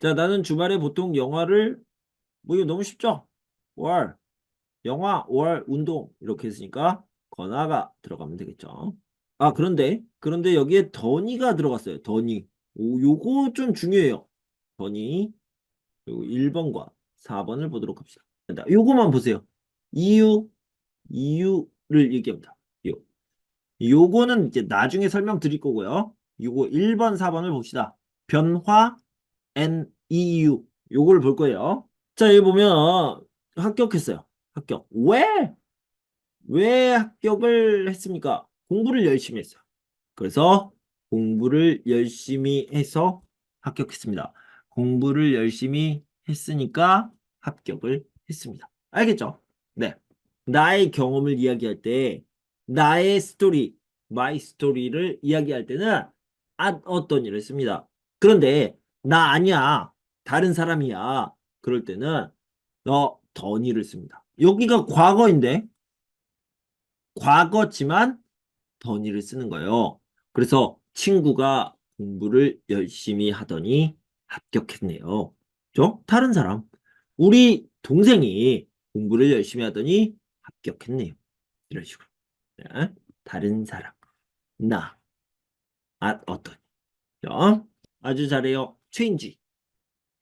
자, 나는 주말에 보통 영화를 뭐 이거 너무 쉽죠? 월 영화, 월 운동 이렇게 했으니까 건화가 들어가면 되겠죠. 아, 그런데 그런데 여기에 더니가 들어갔어요. 더니. 오, 요거 좀 중요해요. 더니. 그리고 1번과 4번을 보도록 합시다. 자, 요거만 보세요. 이유, 이유를 얘기합니다. 요. 요거는 이제 나중에 설명드릴 거고요. 요거 1번, 4번을 봅시다. 변화, and 이유. 요걸 볼 거예요. 자, 여기 보면 합격했어요. 합격. 왜? 왜 합격을 했습니까? 공부를 열심히 했어요. 그래서 공부를 열심히 해서 합격했습니다. 공부를 열심히 했으니까 합격을 했습니다. 알겠죠? 네. 나의 경험을 이야기할 때 나의 스토리, my 스토리를 이야기할 때는 at 어떤 일을 씁니다. 그런데 나 아니야. 다른 사람이야. 그럴 때는 너 더니를 씁니다. 여기가 과거인데 과거지만 더니를 쓰는 거예요. 그래서 친구가 공부를 열심히 하더니 합격했네요. 저 다른 사람 우리 동생이 공부를 열심히 하더니 합격했네요. 이런 식으로 네, 다른 사람 나 아, 어떤 자, 아주 잘해요. 체인지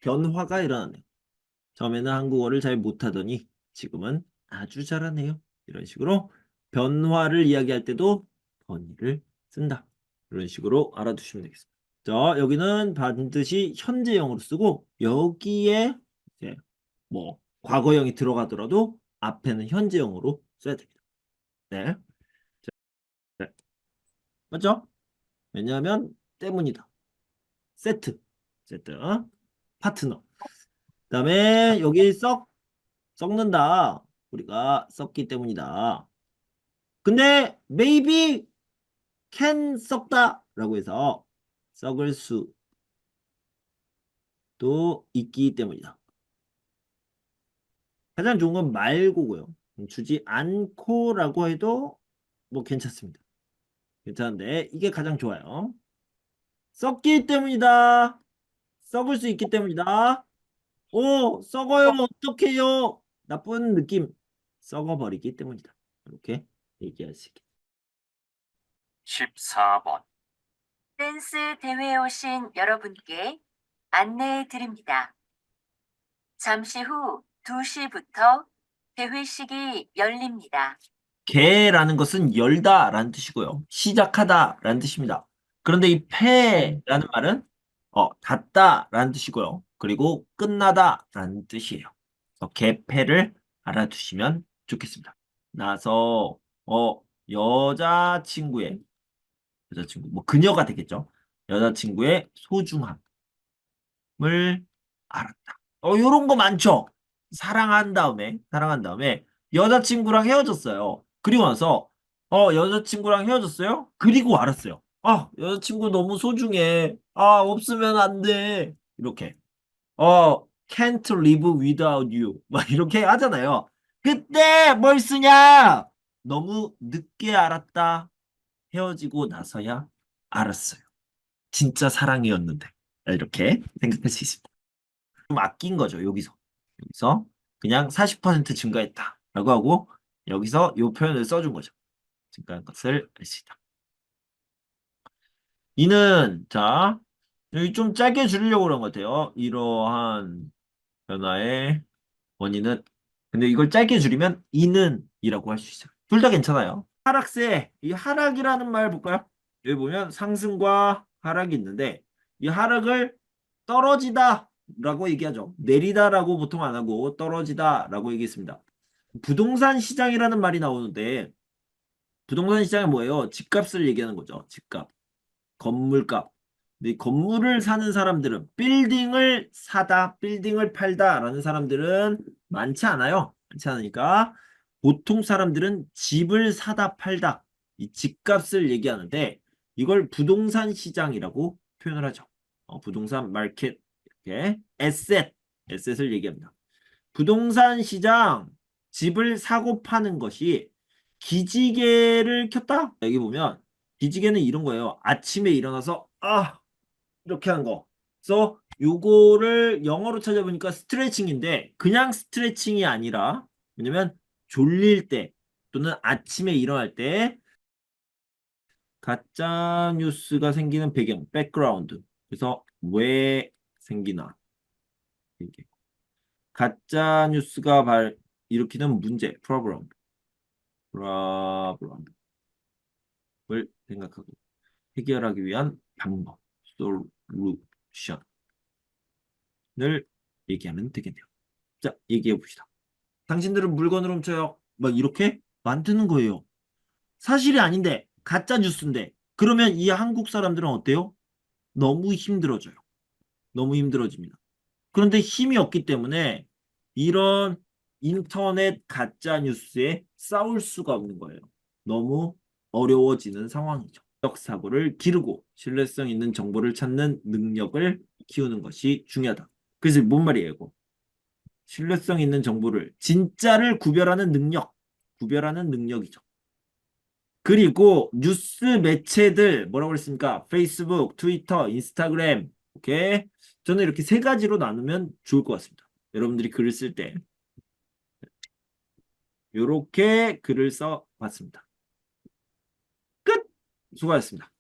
변화가 일어나네요. 처음에는 한국어를 잘 못하더니 지금은 아주 잘하네요. 이런 식으로 변화를 이야기할 때도 번이를 쓴다. 이런 식으로 알아두시면 되겠습니다. 자, 여기는 반드시 현재형으로 쓰고 여기에 이제 뭐 과거형이 들어가더라도 앞에는 현재형으로 써야 됩니다. 네. 자, 네. 맞죠? 왜냐하면 때문이다. 세트, 세트, 파트너. 그다음에 여기 썩 썩는다. 우리가 썩기 때문이다. 근데 maybe can 썩다라고 해서 썩을 수도 있기 때문이다. 가장 좋은 건 말고고요. 주지 않고라고 해도 뭐 괜찮습니다. 괜찮은데 이게 가장 좋아요. 썩기 때문이다. 썩을 수 있기 때문이다. 오, 썩어요. 어떡해요? 나쁜 느낌. 썩어버리기 때문이다. 이렇게 얘기할 수 있게. 14번 댄스 대회에 오신 여러분께 안내해 드립니다. 잠시 후 2시부터 대회식이 열립니다. 개라는 것은 열다 라는 뜻이고요. 시작하다 라는 뜻입니다. 그런데 이 패라는 말은 어, 닫다 라는 뜻이고요. 그리고 끝나다 라는 뜻이에요. 그래서 개패를 알아두시면 좋겠습니다. 나서 어 여자친구의 여자친구 뭐 그녀가 되겠죠. 여자친구의 소중함을 알았다. 어 요런 거 많죠. 사랑한 다음에 사랑한 다음에 여자친구랑 헤어졌어요. 그리고 나서 어 여자친구랑 헤어졌어요? 그리고 알았어요. 아 여자친구 너무 소중해. 아 없으면 안 돼. 이렇게 어 can't live without you 막 이렇게 하잖아요. 그때 뭘 쓰냐? 너무 늦게 알았다. 헤어지고 나서야 알았어요. 진짜 사랑이었는데 이렇게 생각할 수 있습니다. 좀 아낀 거죠 여기서 여기서 그냥 40% 증가했다 라고 하고 여기서 이 표현을 써준 거죠. 증가한 것을 알 수 있다. 이는 자 여기 좀 짧게 줄이려고 그런 것 같아요. 이러한 변화의 원인은 근데 이걸 짧게 줄이면 이는 이라고 할 수 있어요. 둘 다 괜찮아요. 하락세 이 하락이라는 말 볼까요? 여기 보면 상승과 하락이 있는데 이 하락을 떨어지다 라고 얘기하죠. 내리다 라고 보통 안 하고 떨어지다 라고 얘기했습니다. 부동산 시장이라는 말이 나오는데 부동산 시장이 뭐예요? 집값을 얘기하는 거죠. 집값. 건물값. 이 건물을 사는 사람들은 빌딩을 사다, 빌딩을 팔다 라는 사람들은 많지 않아요. 많지 않으니까 보통 사람들은 집을 사다 팔다 이 집값을 얘기하는데 이걸 부동산 시장이라고 표현을 하죠. 어, 부동산 마켓 이렇게 에셋, 에셋을 얘기합니다. 부동산 시장 집을 사고 파는 것이 기지개를 켰다. 여기 보면 기지개는 이런 거예요. 아침에 일어나서 아 이렇게 한 거. 그래서 요거를 영어로 찾아보니까 스트레칭인데 그냥 스트레칭이 아니라 왜냐면 졸릴 때 또는 아침에 일어날 때 가짜 뉴스가 생기는 배경, 백그라운드. 그래서 왜 생기나? 이게 가짜 뉴스가 발 일으키는 문제, 프로그램, 프로그램 을 생각하고 해결하기 위한 방법, 솔루션을 얘기하면 되겠네요. 자, 얘기해 봅시다. 당신들은 물건을 훔쳐요. 막 이렇게 만드는 거예요. 사실이 아닌데 가짜 뉴스인데 그러면 이 한국 사람들은 어때요? 너무 힘들어져요. 너무 힘들어집니다. 그런데 힘이 없기 때문에 이런 인터넷 가짜 뉴스에 싸울 수가 없는 거예요. 너무 어려워지는 상황이죠. 적 사고를 기르고 신뢰성 있는 정보를 찾는 능력을 키우는 것이 중요하다. 그래서 뭔 말이에요, 이거? 신뢰성 있는 정보를 진짜를 구별하는 능력, 구별하는 능력이죠. 그리고 뉴스 매체들 뭐라고 그랬습니까? 페이스북, 트위터, 인스타그램. 오케이. 저는 이렇게 세 가지로 나누면 좋을 것 같습니다. 여러분들이 글을 쓸 때. 이렇게 글을 써 봤습니다. 끝! 수고하셨습니다.